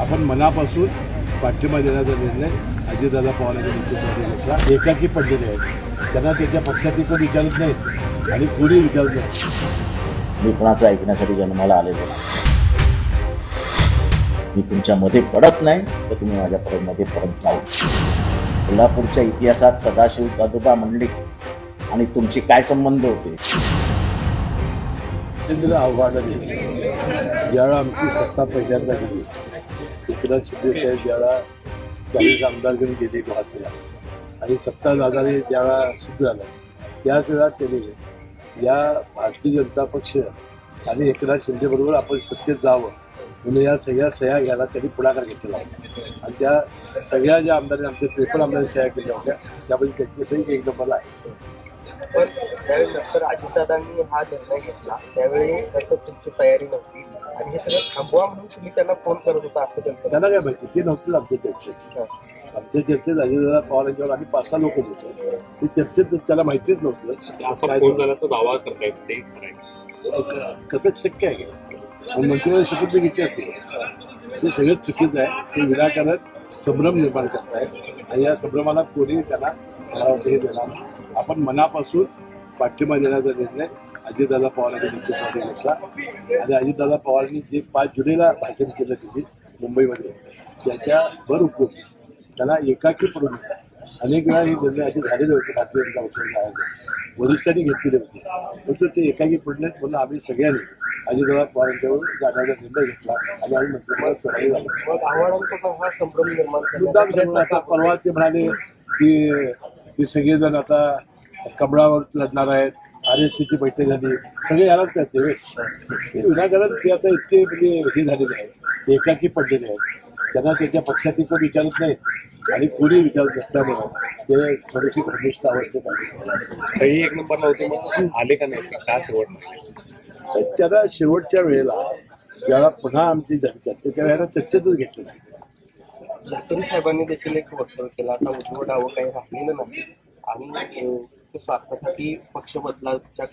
आपण मनापासून पाठिंबा देण्याचा निर्णय अजितदादा पवारांच्या नेतृत्वामध्ये घेतला. एकाकी पडलेले आहेत. त्यांना त्याच्या पक्षातील कोण विचारत नाहीत आणि कोणी विचारत नाही मी कुणाचं ऐकण्यासाठी जन्माला आलेलो मी तुमच्या मध्ये पडत नाही तर तुम्ही माझ्या परत मध्ये पडत जाऊ. कोल्हापूरच्या इतिहासात सदाशिव दादोबा मंडलिक आणि तुमचे काय संबंध होते? जितेंद्र आव्हानाने ज्यावेळा आमची सत्ता पहिल्यांदा गेली एकनाथ शिंदे ज्याला ज्यावेळा चाळीस आमदार गेले गुवाहाटीला आणि सत्ता दादाने ज्याला सिद्ध झालं त्याच वेळा त्याने या भारतीय जनता पक्ष आणि एकनाथ शिंदेबरोबर आपण सत्तेत जावं म्हणून या सगळ्या सह्या घ्यायला त्यांनी पुढाकार घेतलेला होता आणि त्या सगळ्या ज्या आमदारांनी आमच्या त्रेपन्न आमदारांनी सह्या केल्या होत्या त्यापैकी त्यांची सही एक नंबरला आहे. पण त्यावेळी नंतर अजितदादांनी हा निर्णय घेतला. त्यावेळी नंतर तुमची तयारी नव्हती. आणि हे सगळं थांबवा म्हणून तुम्ही त्यांना फोन करत होता असं त्यांचं त्यांना काय माहिती? ते नव्हतेच आमच्या चर्चेत. आमच्या चर्चेत अजितदादा पवार यांच्यावर आम्ही पाच सहा लोक होतो. ते चर्चेत त्याला माहितीच नव्हतं. असा काय फोन झाल्याचा दावा करतायत ते खरंय कसं शक्य आहे? आणि मंत्रिमंडळ शपथ घेतली असते. ते सगळं चुकीचं आहे. ते विनाकारण संभ्रम निर्माण करतायत. आणि या संभ्रमाला कोणी त्याला मला वाटतं हे देणार. नाही. आपण मनापासून पाठिंबा देण्याचा निर्णय अजितदादा पवारांच्या नेतृत्वामध्ये घेतला. आणि अजितदादा पवारांनी जे पाच जुलैला भाषण केलं त्यांनी मुंबईमध्ये त्याच्या भर हुकूम त्याला एकाकी पडून अनेक वेळा हे निर्णय असे झालेले होते भारतीय जनता पक्षाने जायचे वरिष्ठांनी घेतलेले होते. परंतु ते एकाकी पडलेत म्हणून आम्ही सगळ्यांनी अजितदादा पवार यांच्यावर जाण्याचा निर्णय घेतला आणि आम्ही मंत्रिमंडळात सहभागी झालो. मग आव्हाडांचा पण हा संभ्रम निर्माण मुद्दाम आता परवा ते म्हणाले की ते सगळेजण आता कमळावर लढणार आहेत आर एस सीची बैठक झाली सगळे यालाच होय. ते विनाकारण ते आता इतके म्हणजे हे झालेले आहेत एकाकी पडलेले आहेत. त्यांना त्याच्या पक्षातील कोण विचारत नाहीत आणि कोणी विचारत नसल्यामुळं ते थोडीशी भ्रमिष्ठ अवस्थेत आले सही एक नंबर नव्हती मग आले का नाही? का शेवट? त्याला शेवटच्या वेळेला ज्यावेळा पुन्हा आमची चर्चा त्या वेळेला चर्चेतच घेतलं नाही. गडकरी साहेबांनी देखील एक वक्तव्य केलं. आता उद्धव डावं काही राहिलेलं नाही. आणि ते स्वार्थासाठी पक्ष बदलाच्या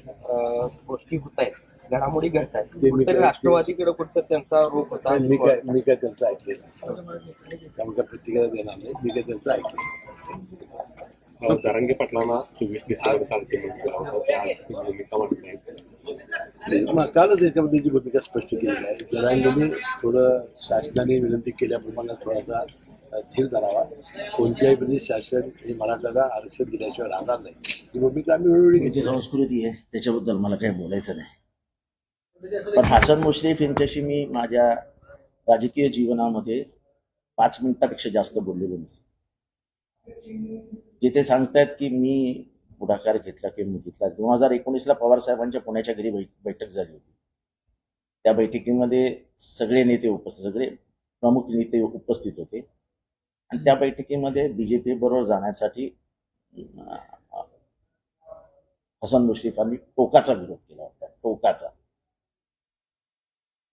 गोष्टी होत आहेत. घडामोडी घडत आहेत. राष्ट्रवादीकडे कुठं त्यांचा रोख होता. मी काय मी काय त्यांचं ऐकलेलं त्यामुळे काय प्रतिक्रिया देणार नाही. मी काय त्यांचं ऐकलं जरांगे पाटलांना चोवीस डिसेंबर चालते म्हणजे आज ती भूमिका मांडली मग कालच याच्याबद्दलची भूमिका स्पष्ट केलेली आहे जरांगीने थोडं शासनाने विनंती केल्याप्रमाणे थोडासा धीर धरावा. कोणत्याही म्हणजे शासन हे मराठ्याला आरक्षण दिल्याशिवाय राहणार नाही. ही भूमिका आम्ही वेळोवेळी घेतली संस्कृती आहे त्याच्याबद्दल मला काही बोलायचं नाही. पण हसन मुश्रीफ यांच्याशी मी माझ्या राजकीय जीवनामध्ये पाच मिनिटापेक्षा जास्त बोललेलो नसेल जिथे सांगतायत की मी पुढाकार घेतला किंवा मी घेतला दोन हजार एकोणीसला पवार साहेबांच्या पुण्याच्या घरी बैठक झाली होती. त्या बैठकीमध्ये सगळे नेते उपस्थित सगळे प्रमुख नेते उपस्थित होते. आणि त्या बैठकीमध्ये बीजेपी बरोबर जाण्यासाठी हसन मुश्रीफांनी टोकाचा विरोध केला होता. टोकाचा.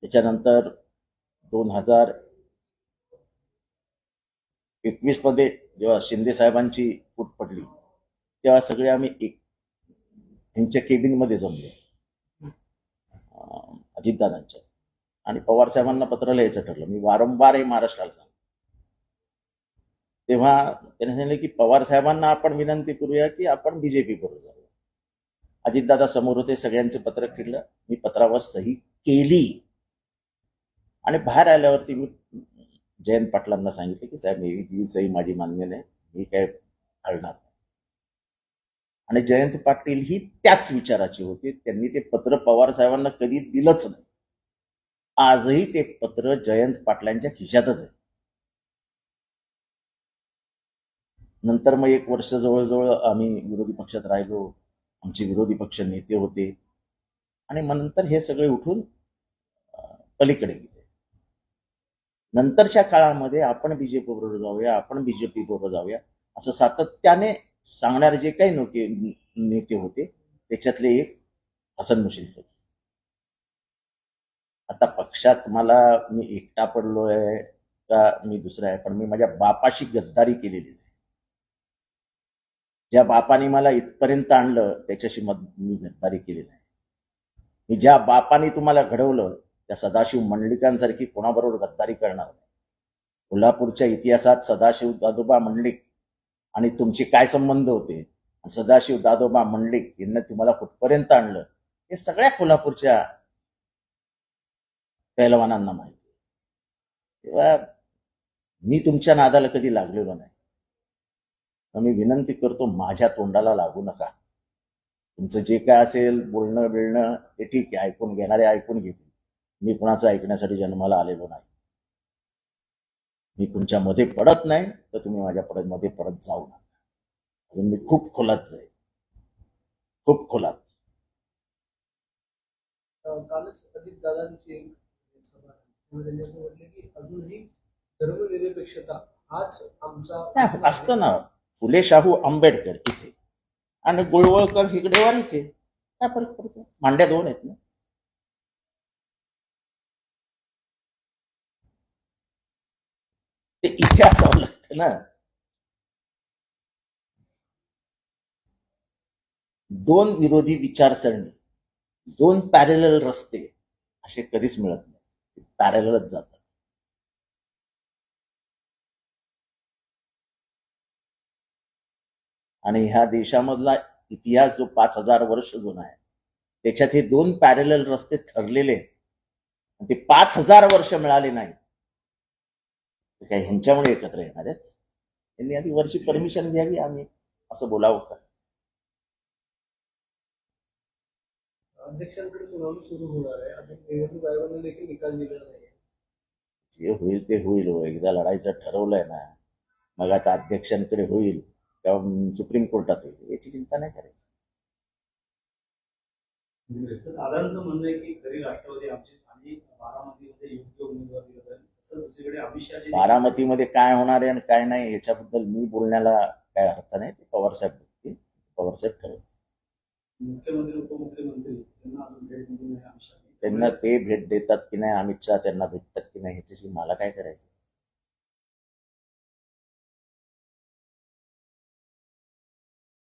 त्याच्यानंतर दोन हजार एकवीसमध्ये जेव्हा शिंदे साहेबांची फूट पडली तेव्हा सगळे आम्ही एक त्यांच्या केबिनमध्ये जमलो. अजितदादांच्या. आणि पवार साहेबांना पत्र लिहायचं ठरलं. मी वारंवार हे महाराष्ट्राला सांग तेव्हा त्यांनी सांगितलं की पवार साहेबांना आपण विनंती करूया की आपण बीजेपी बरोबर जाऊया अजितदादा समोर होते सगळ्यांचे पत्र फिरलं. मी पत्रावर सही केली. आणि बाहेर आल्यावरती मी जयंत पाटलांना सांगितलं की साहेब ही जी सही माझी मान्य नाही मी काय हळणार आणि जयंत पाटील ही त्याच विचाराची होती. त्यांनी ते पत्र पवार साहेबांना कधी दिलंच नाही. आजही ते पत्र जयंत पाटलांच्या खिशातच आहे. नंतर मग एक वर्ष जवळजवळ आम्ही विरोधी पक्षात राहिलो. आमचे विरोधी पक्ष नेते होते. आणि मग नंतर हे सगळे उठून पलीकडे गेले. नंतरच्या काळामध्ये आपण बीजेपी बरोबर जाऊया आपण बीजेपी बरोबर जाऊया असं सातत्याने सांगणारे जे काही नोके नेते होते त्याच्यातले एक हसन मुश्रीफ होते. आता पक्षात मला मी एकटा पडलोय का मी दुसरा आहे पण मी माझ्या बापाशी गद्दारी केलेली नाही. ज्या बापाने मला इथपर्यंत आणलं त्याच्याशी मग मी गद्दारी केलेली नाही. मी ज्या बापाने तुम्हाला घडवलं त्या सदाशिव मंडलिकांसारखी कोणाबरोबर गद्दारी करणार नाही. कोल्हापूरच्या इतिहासात सदाशिव दादोबा मंडलिक आणि तुमचे काय संबंध होते? सदाशिव दादोबा मंडलिक यांना तुम्हाला कुठपर्यंत आणलं? हे सगळ्या कोल्हापूरच्या पैलवानांना माहिती तेव्हा मी तुमच्या नादाला कधी लागलेलो नाही. मी विनंती करतो माझ्या तोंडाला लागू नका. तुमचं जे काय असेल बोलणं बिळणं ते ठीक आहे ऐकून घेणारे ऐकून घेतील. मी कुणाचं ऐकण्यासाठी जन्माला आलेलो नाही. मी तुमच्या मध्ये पडत नाही तर तुम्ही माझ्या पडत मध्ये पडत जाऊ नका. अजून मी खूप खोलात जाईल. खूप खोलात. अं, कालच अजित दादांची एक सभा झाली. त्यामुळे त्यांनी असं म्हटलं की अजूनही धर्मनिरपेक्षता हाच आमचा नाही, असतं ना. फुले शाहू आंबेडकर इथे. आणि गुळवळकर हिगडेवार इथे. काय फरक पडतो? मांड्या दोन आहेत ना. ते इथे असावं लागतं ना. दोन विरोधी विचारसरणी दोन पॅरेलल रस्ते असे कधीच मिळत नाही. पॅरेलच जातात. आणि ह्या देशामधला इतिहास जो पाच हजार वर्ष जुना आहे त्याच्यात हे दोन पॅरेलल रस्ते ठरलेले आहेत. ते पाच हजार वर्ष मिळाले नाही ते काय ह्यांच्यामुळे एकत्र येणार आहेत यांनी आधी वरची परमिशन घ्यावी आम्ही असं बोलावं का? अध्यक्षांकडे सुनावणी सुरू होणार आहे. आणि निवडणूक आयोगाने देखील निकाल दिलेला नाही. जे होईल ते होईल हो. एकदा लढायचं ठरवलंय ना मग आता अध्यक्षांकडे होईल किंवा सुप्रीम कोर्टात होईल याची चिंता नाही करायची. दादांचं म्हणणं आहे की खरी राष्ट्रवादी आमची स्थानिक बारामतीमध्ये योग्य उमेदवार दिला जाईल बारामतीमध्ये काय होणार आहे आणि काय नाही ह्याच्याबद्दल मी बोलण्याला काय अर्थ नाही ते पवारसाहेब बघतील पवारसाहेब ठरवतील. मुख्यमंत्री उपमुख्यमंत्री त्यांना ते भेट देतात की नाही अमित शहा त्यांना भेटतात की नाही ह्याच्याशी मला काय करायचं?